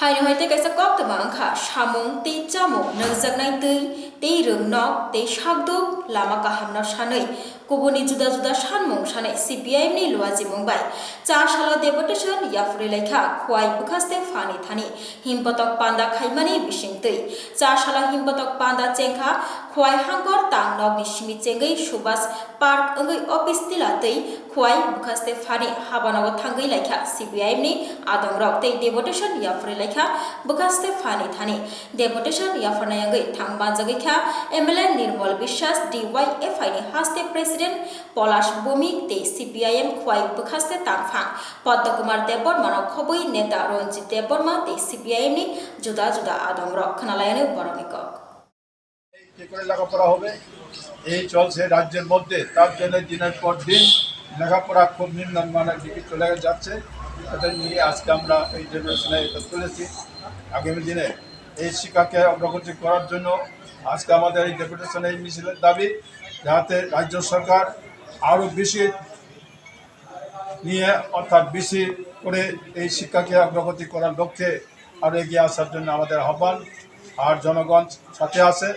haino haite kaisa kok tama angkha samung ti chamung nangjaknai tui tei rungnog tei sakduk lama kahamna sanui kubuni juda juda sanmung sanai CPIM ni luaji mungbai cha sala deputation yapuri lekha khwai bukhaste fani thani himpotok panda khaimani bisingtui cha sala himpotok panda chengkha khwai hangkor tang nog ni simi chengai subas park angui office tilatui khwai bukhaste fani habanago thangai lekha CPIM ni adong rok tei deputation yapuri lekha bukhaste fani thani deputation yafanai angui thangba jagikha MLA Nirmal Biswas DYFI ni haste president Palash Bhowmik তে CPIM Khowai বখাস্তে তাংফাং, পদ্মকুমার দেববর্মার খবই নেতা রঞ্জিত দেববর্মা তে CPIM ni জুদা জুদা আদম রক খানালায়ানো বড়মিকক কি করে লেখাপড়া হবে? এই চলছে রাজ্যের মধ্যে, তার জন্য দিনের পর দিন লেখাপড়া খুব নিম্নমানের দিকে চলে যাচ্ছে। এটা নিয়ে আজকে আমরা এই জেনারেশনে এটা তুলেছি। আগামী দিনে এই শিক্ষাকে অগ্রগতি করার জন্য আজকে আমাদের এই ডেপুটেশন এই মিছিলের দাবি, যাতে রাজ্য সরকার আরও বেশি নিয়ে, অর্থাৎ বেশি করে এই শিক্ষাকে অগ্রগতি করার লক্ষ্যে আরও এগিয়ে আসার জন্য আমাদের আহ্বান। আর জনগণ সাথে আছে।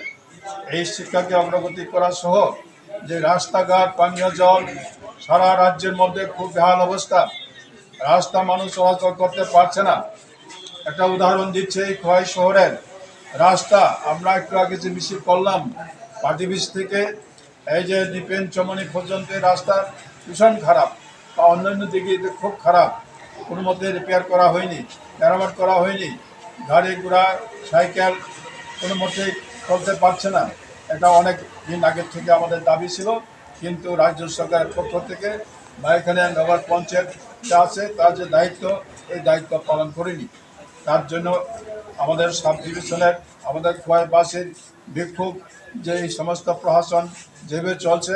এই শিক্ষাকে অগ্রগতি করা সহ যে রাস্তাঘাট, পানীয় জল, সারা রাজ্যের মধ্যে খুব বেহাল অবস্থা রাস্তা মানুষ চলাচল করতে পারছে না। একটা উদাহরণ দিচ্ছে এই খোয়াই শহরের রাস্তা। আমরা একটু আগে যে মিছিল করলাম, পার্টি থেকে, এই যে ডিপেন চমনি পর্যন্ত রাস্তা ভীষণ খারাপ বা অন্যান্য দিকে খুব খারাপ। কোনো মধ্যে রিপেয়ার করা হয়নি, মেরামত করা হয়নি, গাড়ি ঘোড়া, সাইকেল কোনো মধ্যেই চলতে পারছে না। এটা অনেক দিন আগের থেকে আমাদের দাবি ছিল, কিন্তু রাজ্য সরকারের পক্ষ থেকে বা এখানে নগর পঞ্চায়েত যা আছে তার যে দায়িত্ব, এই দায়িত্ব পালন করেনি। তার জন্য আমাদের সাব ডিভিশনের আমাদের খোয়াইবাসীর বিক্ষোভ যে এই সমস্ত প্রশাসন যেভাবে চলছে,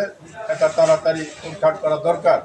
এটা তাড়াতাড়ি উদ্ঘাট করা দরকার।